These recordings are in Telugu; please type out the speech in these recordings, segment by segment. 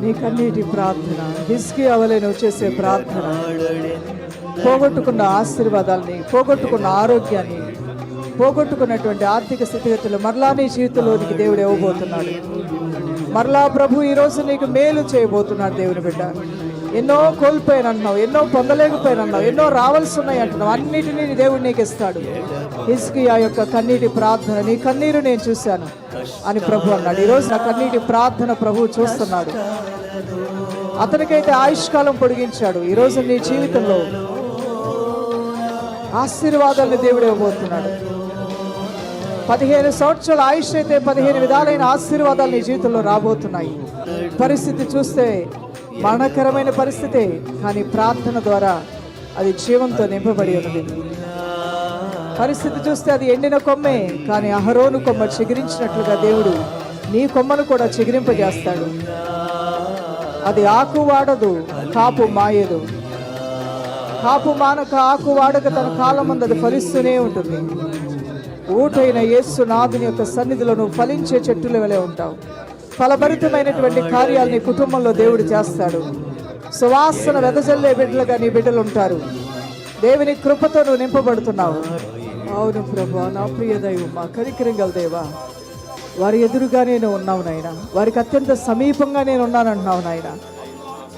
నీ కన్నీటి ప్రార్థన హిస్కి అవలే చేసే ప్రార్థన. పోగొట్టుకున్న ఆశీర్వాదాలని పోగొట్టుకున్న ఆరోగ్యాన్ని పోగొట్టుకున్నటువంటి ఆర్థిక స్థితిగతులు మరలా నీ జీవితంలోనికి దేవుడు ఇవ్వబోతున్నాడు. మరలా ప్రభు ఈరోజు నీకు మేలు చేయబోతున్నాడు దేవుని బిడ్డ. ఎన్నో కోల్పోయానన్నావు ఎన్నో పొందలేకపోయానన్నావు ఎన్నో రావాల్సి ఉన్నాయి అంటున్నావు అన్నిటినీ దేవుడు నీకు ఇస్తాడు. హిస్కి యొక్క కన్నీటి ప్రార్థన నీ కన్నీరు నేను చూశాను అని ప్రభు అన్నాడు. ఈరోజు నా కన్నీటి ప్రార్థన ప్రభు చూస్తున్నాడు. అతనికైతే ఆయుష్కాలం పొడిగించాడు. ఈరోజు నీ జీవితంలో ఆశీర్వాదాలను దేవుడు ఇవ్వబోతున్నాడు. పదిహేను సంవత్సరాల ఆయుష్ అయితే పదిహేను విధాలైన ఆశీర్వాదాలు నీ జీవితంలో రాబోతున్నాయి. పరిస్థితి చూస్తే మరణకరమైన పరిస్థితే కానీ ప్రార్థన ద్వారా అది జీవంతో నింపబడి ఉన్నది. పరిస్థితి చూస్తే అది ఎండిన కొమ్మే. కానీ అహరోను కొమ్మ చిగిరించినట్లుగా దేవుడు నీ కొమ్మను కూడా చిగిరింపజేస్తాడు. అది ఆకు వాడదు కాపు మాయదు. కాపు మానక ఆకు వాడక తన కాలం మందు అది ఫలిస్తూనే ఉంటుంది. ఊటైన యేసు నాథుని యొక్క సన్నిధిలో నువ్వు ఫలించే చెట్టుల వలె ఉంటావు. ఫలభరితమైనటువంటి కార్యాలు నీ కుటుంబంలో దేవుడు చేస్తాడు. సువాసన వెదజల్లే బిడ్డలుగా నీ బిడ్డలు ఉంటారు. దేవుని కృపతో నువ్వు నింపబడుతున్నావు. అవును ప్రభా నా ప్రియ దైవం మా గల దేవా. వారి ఎదురుగా నేను ఉన్నావు నాయన. వారికి అత్యంత సమీపంగా నేను ఉన్నానంటున్నావు నాయన.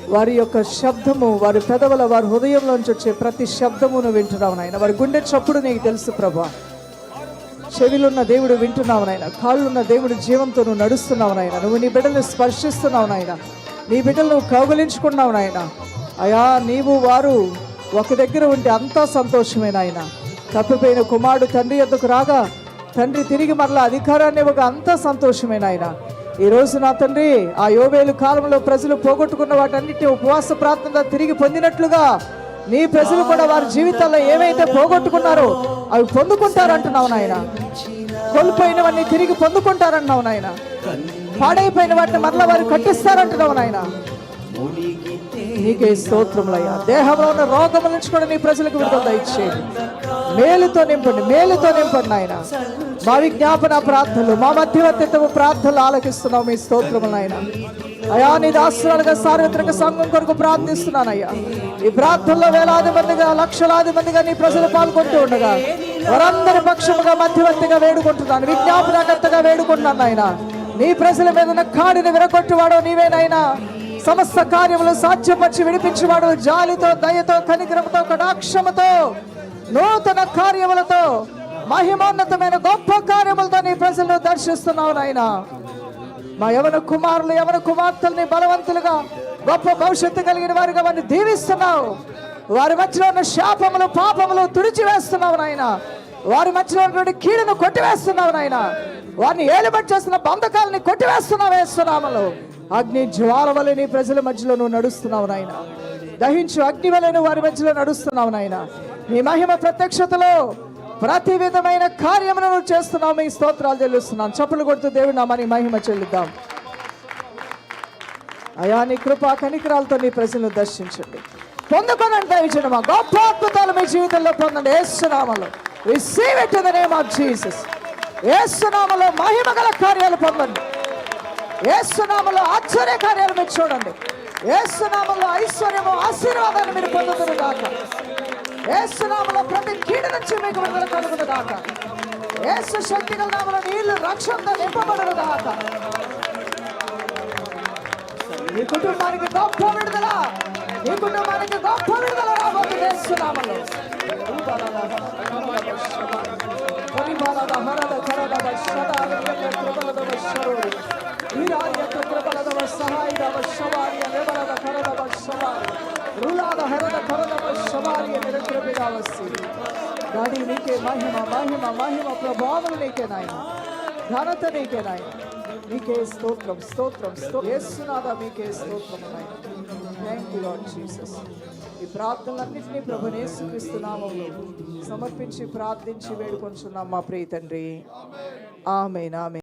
వారి యొక్క శబ్దము వారి పెదవుల వారి హృదయంలోంచి వచ్చే ప్రతి శబ్దమును వింటున్నావు నాయన. వారి గుండె చప్పుడు నీకు తెలుసు ప్రభా. చెవిలున్న దేవుడు వింటున్నావు నాయన. కాళ్ళున్న దేవుడు జీవంతో నువ్వు నడుస్తున్నావు నాయన. నువ్వు నీ బిడ్డలను స్పర్శిస్తున్నావు నాయన. నీ బిడ్డలు నువ్వు కౌగలించుకున్నావు నాయన. అయా నీవు వారు ఒక దగ్గర ఉంటే అంతా సంతోషమే నాయన. తప్పిపోయిన కుమారుడు తండ్రి యొద్దకు రాగా తండ్రి తిరిగి మరలా అధికారాన్ని ఒక అంతా సంతోషమే నాయన. ఈ రోజు నా తండ్రి ఆ యోవేలు కాలంలో ప్రజలు పోగొట్టుకున్న వాటన్నిటి ఉపవాస ప్రార్థన తిరిగి పొందినట్లుగా నీ ప్రజలు కూడా వారి జీవితాల్లో ఏవైతే పోగొట్టుకున్నారో అవి పొందుకుంటారంటున్నావు నాయన. కోల్పోయినవన్నీ తిరిగి పొందుకుంటారంటున్నావు నాయన. పాడైపోయిన వాటిని మరలా వారు కట్టిస్తారంటున్నావు నాయన. నీకే స్తోత్రములయ్యా. దేహంలో ఉన్న రోగముల నుంచి కూడా నీ ప్రజలకు విడుదల ఇచ్చేది మేలుతో నింపండి మేలుతో నింపండి నాయన. మా విజ్ఞాపన ప్రార్థనలు మా మధ్యవర్తిత్వ ప్రార్థనలు ఆలకిస్తున్నాం మీ స్తోత్రములు నాయన. అయా నీ దాసురాలుగా సార్వత్రిక సంఘం కొరకు ప్రార్థిస్తున్నానయ్యా. ఈ ప్రార్థనలో వేలాది మందిగా లక్షలాది మందిగా నీ ప్రజలు పాల్గొంటూ ఉండగా వారందరి పక్షముగా మధ్యవర్తిగా వేడుకుంటున్నాను విజ్ఞాపనకర్తగా వేడుకుంటున్నాను ఆయన నీ ప్రజల మీద ఉన్న కాడిని విరగొట్టువాడో నీవేనైనా సమస్త కార్యములు సాధ్యపరిచి విడిపించేవాడు జాలితో దయతో కనికరముతో కటాక్షముతో నూతన కార్యములతో మహిమోన్నతమైన గొప్ప కార్యములతో నీ ప్రజలను దర్శిస్తున్నావు నాయన. మా యవన కుమారులు యవన కుమార్తెల్ని బలవంతులుగా గొప్ప భవిష్యత్తు కలిగిన వారిగా వారిని దీవిస్తున్నావు. వారి మధ్యలో ఉన్న శాపములు పాపములు తుడిచివేస్తున్నావు నాయన. వారి మధ్యలో ఉన్నటువంటి కీడును కొట్టివేస్తున్నావు నాయన. వారిని ఏలుబడి చేస్తున్న బంధకాలని కొట్టివేస్తున్నావు వేస్తున్నాములు అగ్ని జ్వాల వలె నీ ప్రజల మధ్యలో నువ్వు నడుస్తున్నావు నాయన. దహించు అగ్ని వలె వారి మధ్యలో నడుస్తున్నావు నాయన. నీ మహిమ ప్రత్యక్షతలో ప్రతి విధమైన కార్యమును నువ్వు చేస్తున్నావు. మీ స్తోత్రాలు చెల్లిస్తున్నాను. చప్పులు కొడుతూ దేవుడు నామని మహిమ చెల్లిద్దాం. అయా నీ కృప కనికరాలతో నీ ప్రజలను దర్శించండి. పొందుకోనండి దయచండి మా గొప్ప అద్భుతాలు మీ జీవితంలో పొందండి. ఏసునామలో receive it the name of Jesus ఏసునామలో మహిమ గల కార్యాలు పొందండి. ఏసునామలో ఆశ్చర్య కార్యాలు మీరు చూడండి. ఏసునామలో ఐశ్వర్యము ఆశీర్వాదాన్ని మీరు పొందుతున్నారు కాక ఏసునామలో ప్రతి కీడు నుంచి మీకు విడుదల కలుగును గాక ఏసు శక్తి గల నామలో నీళ్ళు రక్షణతో నింపబడును గాక నీ కుటుంబానికి గొప్ప విడుదల నీ కుటుంబానికి గొప్ప విడుదల రాబోతుంది ఏసునామలో పరిపాలన హరద కరద శతాల కృపలద శరోరి వీరాయ కృపలద సహాయద నిరకృపిదావస్సి దాడి నీకే మహిమ మహిమ మహిమ ప్రభావం నీకే నాయన. ఘనత నీకే నాయన. నీకే స్తోత్రం స్తోత్రం స్తోత్రం యేసునాథ మీకే స్తోత్రం నాయన. థ్యాంక్ యూ లార్డ్ జీసస్ ఈ ప్రార్థనలన్నింటినీ ప్రభు యేసుక్రీస్తు నామములో సమర్పించి ప్రార్థించి వేడుకొంచున్నాం మా ప్రియ తండ్రి. ఆమె ఆమె